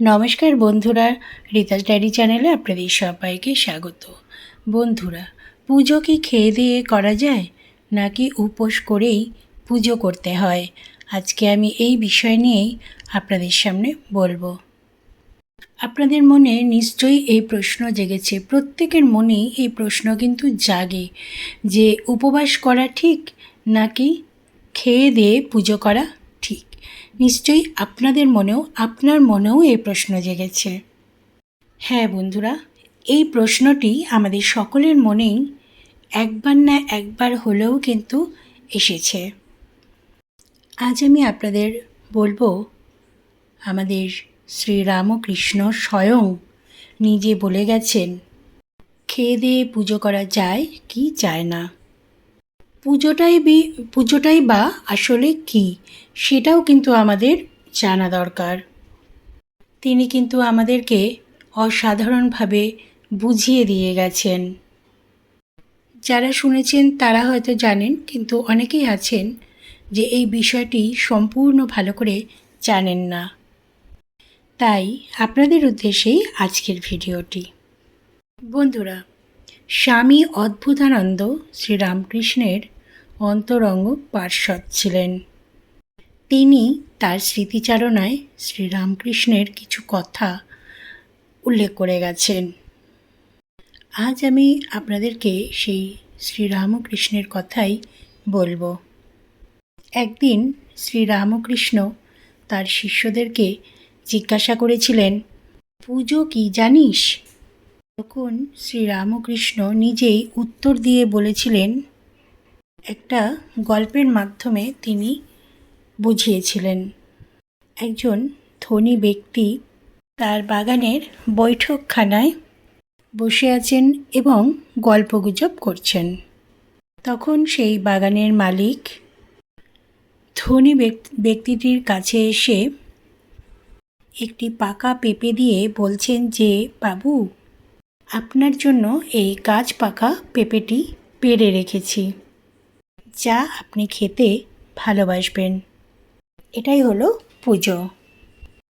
নমস্কার বন্ধুরা, রিতাস ডায়েরি চ্যানেলে আপনাদের সবাইকে স্বাগত। বন্ধুরা, পুজো কি খেয়ে দিয়ে করা যায়? নাকি উপোস করেই পুজো করতে হয়? আজকে আমি এই বিষয় নিয়েই আপনাদের সামনে বলব। আপনাদের মনে নিশ্চয়ই এই প্রশ্ন জেগেছে, প্রত্যেকের মনেই এই প্রশ্ন কিন্তু জাগে। যে উপবাস করা ঠিক, নাকি খেয়ে দিয়ে পুজো করা ঠিক? নিশ্চয়ই আপনাদের মনেও, আপনার মনেও এই প্রশ্ন জেগেছে। হ্যাঁ বন্ধুরা, এই প্রশ্নটি আমাদের সকলের মনেই একবার না একবার হলেও কিন্তু এসেছে। আজ আমি আপনাদের বলব, আমাদের শ্রীরামকৃষ্ণ স্বয়ং নিজে বলে গেছেন, খেয়ে দিয়ে পুজো করা যায় কি যায় না? পুজোটাই বি, পুজোটাই বা আসলে কি, সেটাও কিন্তু আমাদের জানা দরকার। তিনি কিন্তু আমাদেরকে অসাধারণভাবে বুঝিয়ে দিয়ে গেছেন। যারা শুনেছেন তারা হয়তো জানেন, কিন্তু অনেকেই আছেন যে এই বিষয়টি সম্পূর্ণ ভালো করে জানেন না। তাই আপনাদের উদ্দেশ্যেই আজকের ভিডিওটি। বন্ধুরা স্বামী অদ্ভুতানন্দ শ্রীরামকৃষ্ণের অন্তরঙ্গ পার্শ্বদ ছিলেন। তিনি তার স্মৃতিচারণায় শ্রীরামকৃষ্ণের কিছু কথা উল্লেখ করে গেছেন। আজ আমি আপনাদেরকে সেই শ্রীরামকৃষ্ণের কথাই বলব। একদিন শ্রীরামকৃষ্ণ তার শিষ্যদেরকে জিজ্ঞাসা করেছিলেন, পুজো কি জানিস? তখন শ্রীরামকৃষ্ণ নিজেই উত্তর দিয়ে বলেছিলেন, একটা গল্পের মাধ্যমে তিনি বুঝিয়েছিলেন। একজন ধনী ব্যক্তি তার বাগানের বৈঠকখানায় বসে আছেন এবং গল্পগুজব করছেন। তখন সেই বাগানের মালিক ধনী ব্যক্তিটির কাছে এসে একটি পাকা পেঁপে দিয়ে বলছেন যে, বাবু আপনার জন্য এই গাছ পাকা পেঁপেটি পেড়ে রেখেছি, যা আপনি খেতে ভালোবাসবেন। এটাই হলো পুজো।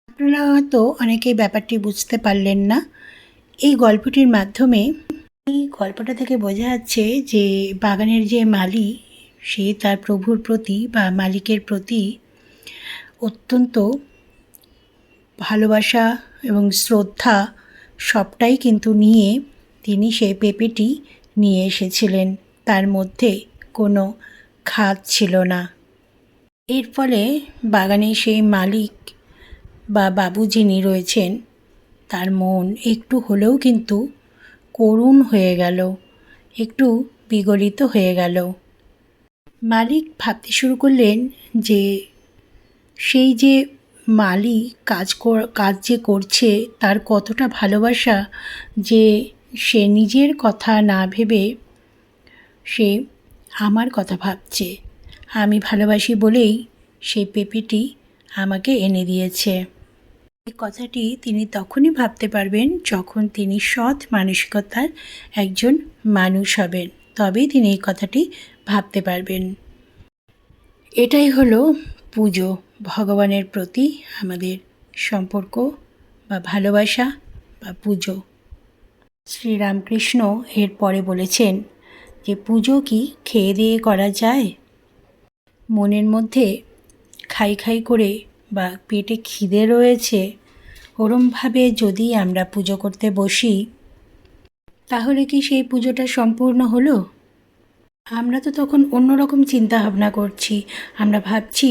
আপনারা হয়তো অনেকেই ব্যাপারটি বুঝতে পারলেন না। এই গল্পটির মাধ্যমে এই গল্পটা থেকে বোঝা যাচ্ছে যে বাগানের যে মালি সে তার প্রভুর প্রতি বা মালিকের প্রতি অত্যন্ত ভালোবাসা এবং শ্রদ্ধা সবটাই কিন্তু নিয়ে তিনি সেই পেঁপেটি নিয়ে এসেছিলেন। তার মধ্যে কোনো খাদ ছিল না। এর ফলে বাগানে সেই মালিক বা বাবু যিনি রয়েছেন, তার মন একটু হলেও কিন্তু করুণ হয়ে গেল, একটু বিগলিত হয়ে গেল। মালিক ভাবতে শুরু করলেন যে, সেই যে মালি কাজ কাজ যে করছে তার কতটা ভালোবাসা যে সে নিজের কথা না ভেবে সে আমার কথা ভাবছে। আমি ভালোবাসি বলেই সেই পেঁপেটি আমাকে এনে দিয়েছে। এই কথাটি তিনি তখনই ভাবতে পারবেন যখন তিনি সৎ মানসিকতার একজন মানুষ হবেন। তবেই তিনি এই কথাটি ভাবতে পারবেন। এটাই হলো পুজো। ভগবানের প্রতি আমাদের সম্পর্ক বা ভালোবাসা বা পুজো। শ্রীরামকৃষ্ণ এর পরে বলেছেন যে, পুজো কি খেয়ে দিয়ে করা যায়? মনের মধ্যে খাই খাই করে বা পেটে খিদে রয়েছে, ওরমভাবে যদি আমরা পুজো করতে বসি, তাহলে কি সেই পুজোটা সম্পূর্ণ হলো? আমরা তো তখন অন্যরকম চিন্তা ভাবনা করছি। আমরা ভাবছি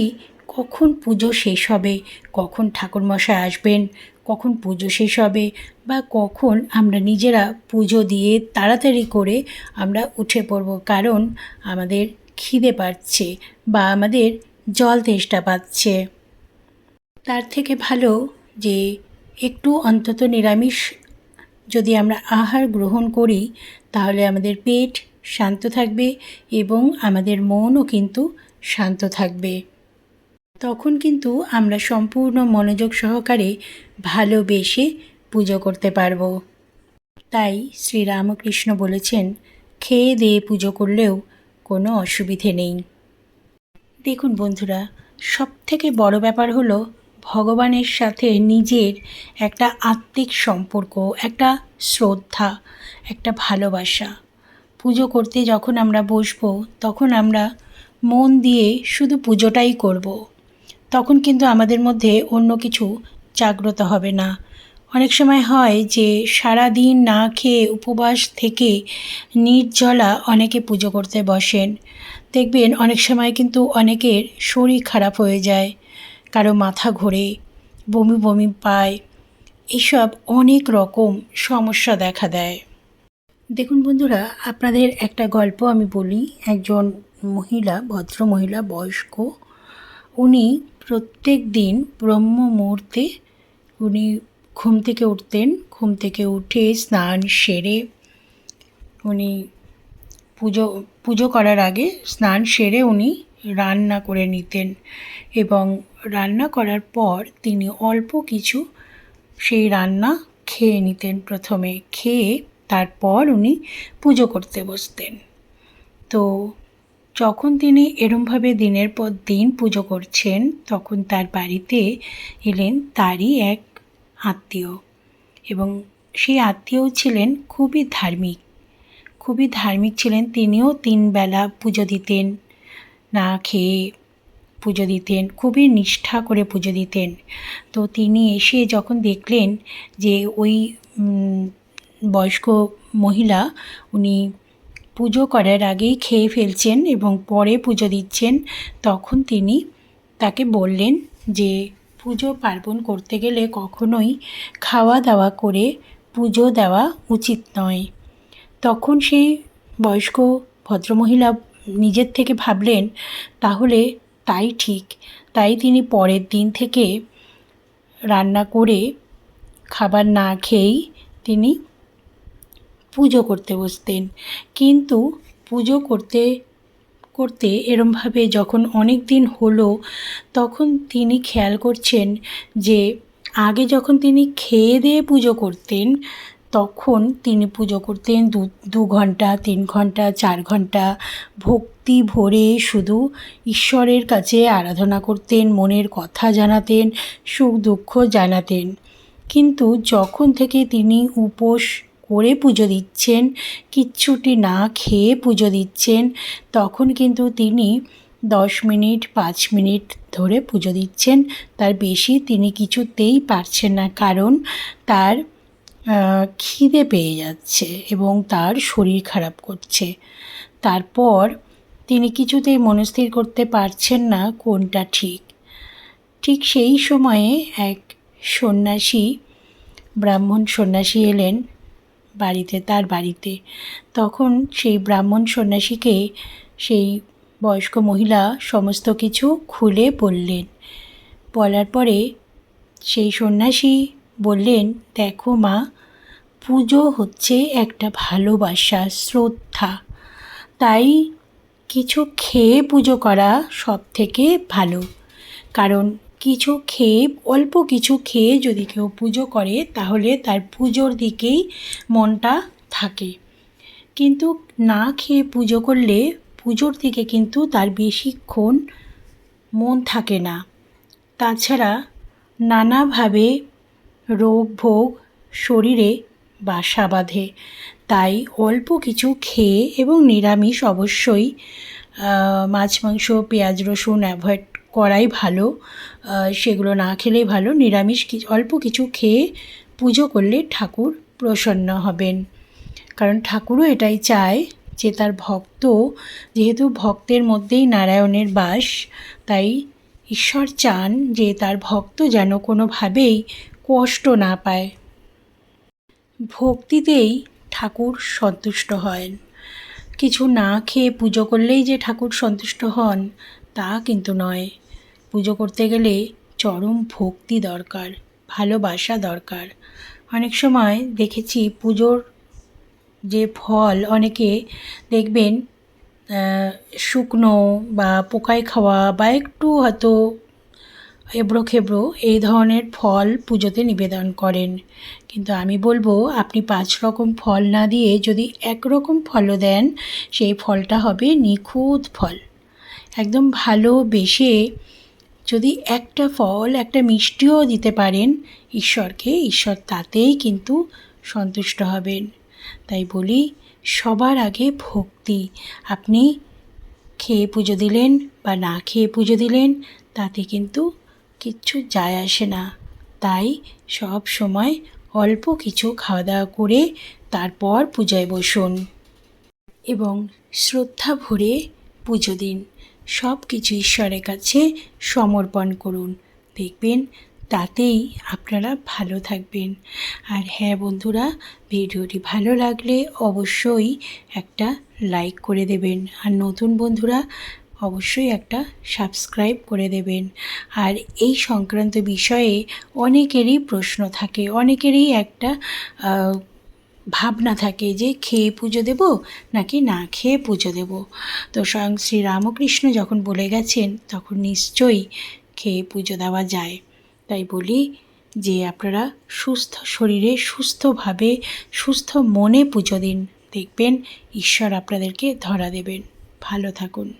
কখন পুজো শেষ হবে? কখন ঠাকুরমশাই আসবেন? কখন পুজো শেষ হবে? বা কখন আমরা নিজেরা পুজো দিয়ে তাড়াতাড়ি করে আমরা উঠে পড়ব? কারণ আমাদের খিদে পাচ্ছে বা আমাদের জল তেষ্টা পাচ্ছে। তার থেকে ভালো যে একটু অন্তত নিরামিষ যদি আমরা আহার গ্রহণ করি, তাহলে আমাদের পেট শান্ত থাকবে এবং আমাদের মনও কিন্তু শান্ত থাকবে। তখন কিন্তু আমরা সম্পূর্ণ মনোযোগ সহকারে ভালোবেসে পুজো করতে পারব। তাই শ্রীরামকৃষ্ণ বলেছেন, খেয়ে দিয়ে পুজো করলেও কোনো অসুবিধে নেই। দেখুন বন্ধুরা সব থেকে বড় ব্যাপার হলো ভগবানের সাথে নিজের একটা আত্মিক সম্পর্ক, একটা শ্রদ্ধা, একটা ভালোবাসা। পুজো করতে যখন আমরা বসবো, তখন আমরা মন দিয়ে শুধু পুজোটাই করব। তখন কিন্তু আমাদের মধ্যে অন্য কিছু জাগ্রত হবে না। অনেক সময় হয় যে সারা দিন না খেয়ে উপবাস থেকে নির্জলা অনেকে পুজো করতে বসেন। দেখবেন অনেক সময় কিন্তু অনেকের শরীর খারাপ হয়ে যায়, কারও মাথা ঘোরে, বমি বমি পায়। এসব অনেক রকম সমস্যা দেখা দেয়। দেখুন বন্ধুরা, আপনাদের একটা গল্প আমি বলি। একজন মহিলা ভদ্র মহিলা বয়স্ক। উনি প্রত্যেক দিন ব্রহ্ম মুহূর্তে উনি ঘুম থেকে উঠতেন, ঘুম থেকে উঠে স্নান সেরে উনি পুজো পুজো করার আগে স্নান সেরে উনি রান্না করে নিতেন এবং রান্না করার পর তিনি অল্প কিছু সেই রান্না খেয়ে নিতেন প্রথমে, খেয়ে তারপর উনি পুজো করতে বসতেন। তো যখন তিনি এরমভাবে দিনের পর দিন পুজো করছেন, তখন তার বাড়িতে এলেন তারই এক আত্মীয় এবং সেই আত্মীয় ছিলেন খুবই ধার্মিক। খুবই ধার্মিক ছিলেন, তিনিও তিন বেলা পুজো দিতেন, না খেয়ে পুজো দিতেন, খুবই নিষ্ঠা করে পুজো দিতেন। তো তিনি এসে যখন দেখলেন যে ওই বয়স্ক মহিলা, উনি পুজো করার আগেই খেয়ে ফেলছেন এবং পরে পুজো দিচ্ছেন, তখন তিনি তাকে বললেন যে, পুজো পার্বণ করতে গেলে কখনোই খাওয়া দাওয়া করে পুজো দেওয়া উচিত নয়। তখন সেই বয়স্ক ভদ্রমহিলা নিজের থেকে ভাবলেন, তাহলে তাই ঠিক। তাই তিনি পরের দিন থেকে রান্না করে খাবার না খেয়েই তিনি পুজো করতে বসতেন। কিন্তু পুজো করতে করতে এরমভাবে যখন অনেক দিন হলো, তখন তিনি খেয়াল করছেন যে, আগে যখন তিনি খেয়ে দিয়ে পুজো করতেন, তখন তিনি পুজো করতেন দু দু ঘণ্টা, তিন ঘণ্টা, চার ঘণ্টা ভক্তি ভরে শুধু ঈশ্বরের কাছে আরাধনা করতেন, মনের কথা জানাতেন, সুখ দুঃখ জানাতেন। কিন্তু যখন থেকে তিনি উপোস করে পুজো দিচ্ছেন, কিচ্ছুটি না খেয়ে পুজো দিচ্ছেন, তখন কিন্তু তিনি দশ মিনিট, পাঁচ মিনিট ধরে পুজো দিচ্ছেন। তার বেশি তিনি কিছুতেই পারছেন না, কারণ তার খিদে পেয়ে যাচ্ছে এবং তার শরীর খারাপ করছে। তারপর তিনি কিছুতেই মনস্থির করতে পারছেন না কোনটা ঠিক। ঠিক সেই সময়ে এক সন্ন্যাসী, ব্রাহ্মণ সন্ন্যাসী এলেন। বাড়িতে, তার বাড়িতে। তখন সেই ব্রাহ্মণ সন্ন্যাসীকে সেই বয়স্ক মহিলা সমস্ত কিছু খুলে বললেন। বলার পরে সেই সন্ন্যাসী বললেন, দেখো মা, পুজো হচ্ছে একটা ভালোবাসা, শ্রদ্ধা। তাই কিছু খেয়ে পুজো করা সব থেকে ভালো। কারণ কিছু খেয়ে, অল্প কিছু খেয়ে যদি কেউ পুজো করে, তাহলে তার পুজোর দিকেই মনটা থাকে। কিন্তু না খেয়ে পুজো করলে পুজোর দিকে কিন্তু তার বেশিক্ষণ মন থাকে না। তাছাড়া নানাভাবে রোগ ভোগ শরীরে বাসা বাঁধে। তাই অল্প কিছু খেয়ে এবং নিরামিষ অবশ্যই মাছ, মাংস, পেঁয়াজ, রসুন, অ্যাভয়েড করাই ভালো। সেগুলো না খেলেই ভালো। নিরামিষ অল্প কিছু খেয়ে পুজো করলে ঠাকুর প্রসন্ন হবেন। কারণ ঠাকুরও এটাই চায় যে তার ভক্ত, যেহেতু ভক্তের মধ্যেই নারায়ণের বাস, তাই ঈশ্বর চান যে তার ভক্ত যেন কোনোভাবেই কষ্ট না পায়। ভক্তিতেই ঠাকুর সন্তুষ্ট হন। কিছু না খেয়ে পুজো করলেই যে ঠাকুর সন্তুষ্ট হন, তা কিন্তু নয়। পুজো করতে গেলে চরম ভক্তি দরকার, ভালোবাসা দরকার। অনেক সময় দেখেছি পুজোর যে ফল, অনেকে দেখবেন শুকনো বা পোকায় খাওয়া বা একটু হয়তো এবড়ো খেবড়ো এই ধরনের ফল পুজোতে নিবেদন করেন। কিন্তু আমি বলব, আপনি পাঁচ রকম ফল না দিয়ে যদি একরকম ফলও দেন, সেই ফলটা হবে নিখুঁত ফল। একদম ভালোবেসে যদি একটা ফল, একটা মিষ্টিও দিতে পারেন, ঈশ্বরকে, ঈশ্বর তাতেই কিন্তু সন্তুষ্ট হবেন। তাই বলি, সবার আগে ভক্তি। আপনি খেয়ে পুজো দিলেন বা না খেয়ে পুজো দিলেন, তাতে কিন্তু কিচ্ছু যায় আসে না। তাই সব সময় অল্প কিছু খাওয়া দাওয়া করে তারপর পূজায় বসুন। এবং শ্রদ্ধা ভরে পুজো দিন। সব কিছু ঈশ্বরের কাছে সমর্পণ করুন। দেখবেন তাতেই আপনারা ভালো থাকবেন। আর হ্যাঁ বন্ধুরা, ভিডিওটি ভালো লাগলে অবশ্যই একটা লাইক করে দেবেন। আর নতুন বন্ধুরা অবশ্যই একটা সাবস্ক্রাইব করে দেবেন। আর এই সংক্রান্ত বিষয়ে অনেকেরই প্রশ্ন থাকে, অনেকেরই একটা ভাবনা থাকে যে খেয়ে পুজো দেব নাকি না খেয়ে পুজো দেব। তো স্বয়ং শ্রী রামকৃষ্ণ যখন বলে গেছেন, তখন নিশ্চয়ই খেয়ে পুজো দেওয়া যায়। তাই বলি যে আপনারা সুস্থ শরীরে সুস্থভাবে, সুস্থ মনে পুজো দিন, দেখবেন ঈশ্বর আপনাদেরকে ধরা দেবেন। ভালো থাকুন।